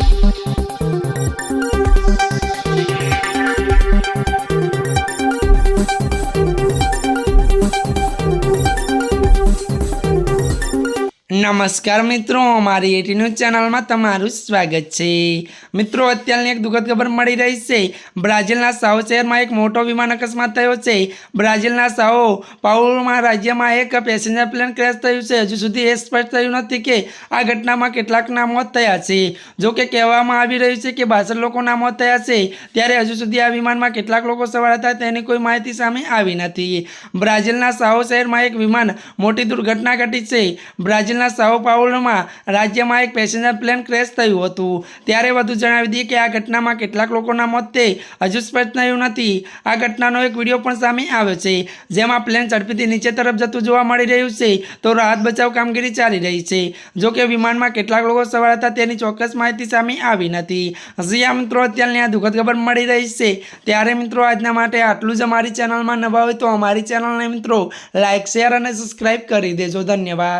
thank you નમસ્કાર મિત્રો, અમારી એટી ન્યૂઝ ચેનલમાં તમારું સ્વાગત છે. મિત્રો, અત્યારની એક દુઃખદ ખબર મળી રહી છે. બ્રાઝિલના સાઓ શહેરમાં એક મોટો વિમાન અકસ્માત થયો છે. બ્રાઝિલના સાઓ પાઉલોમાં રાજ્યમાં એક પેસેન્જર પ્લેન ક્રેશ થયું છે. હજુ સુધી એ સ્પષ્ટ થયું નથી કે આ ઘટનામાં કેટલાકના મોત થયા છે. જો કે કહેવામાં આવી રહ્યું છે કે બાસઠ લોકોના મોત થયા છે. ત્યારે હજુ સુધી આ વિમાનમાં કેટલાક લોકો સવાર હતા તેની કોઈ માહિતી સામે આવી નથી. બ્રાઝિલના સાઓ શહેરમાં એક વિમાન મોટી દુર્ઘટના ઘટી છે. બ્રાઝિલના સાઓ પાઉલોમાં રાજ્યમાં એક પેસેન્જર પ્લેન ક્રેશ થયું હતું. ત્યારે વધુ જણાવી દઈએ કે આ ઘટનામાં કેટલાક લોકોના મોત હજુ સ્પષ્ટ થયું નથી. આ ઘટનાનો એક વીડિયો પણ સામે આવ્યો છે, જેમાં પ્લેન ઝડપીથી નીચે તરફ જતું જોવા મળી રહ્યું છે, તો રાહત બચાવ કામગીરી ચાલી રહી છે. જો કે વિમાનમાં કેટલાક લોકો સવાર હતા તેની ચોક્કસ માહિતી સામે આવી નથી. હજી મિત્રો, અત્યારની આ દુઃખદ ખબર મળી રહી છે. ત્યારે મિત્રો, આજના માટે આટલું જ અમારી ચેનલમાં નવા હોય તો અમારી ચેનલને મિત્રો લાઇક શેર અને સબસ્ક્રાઇબ કરી દેજો. ધન્યવાદ.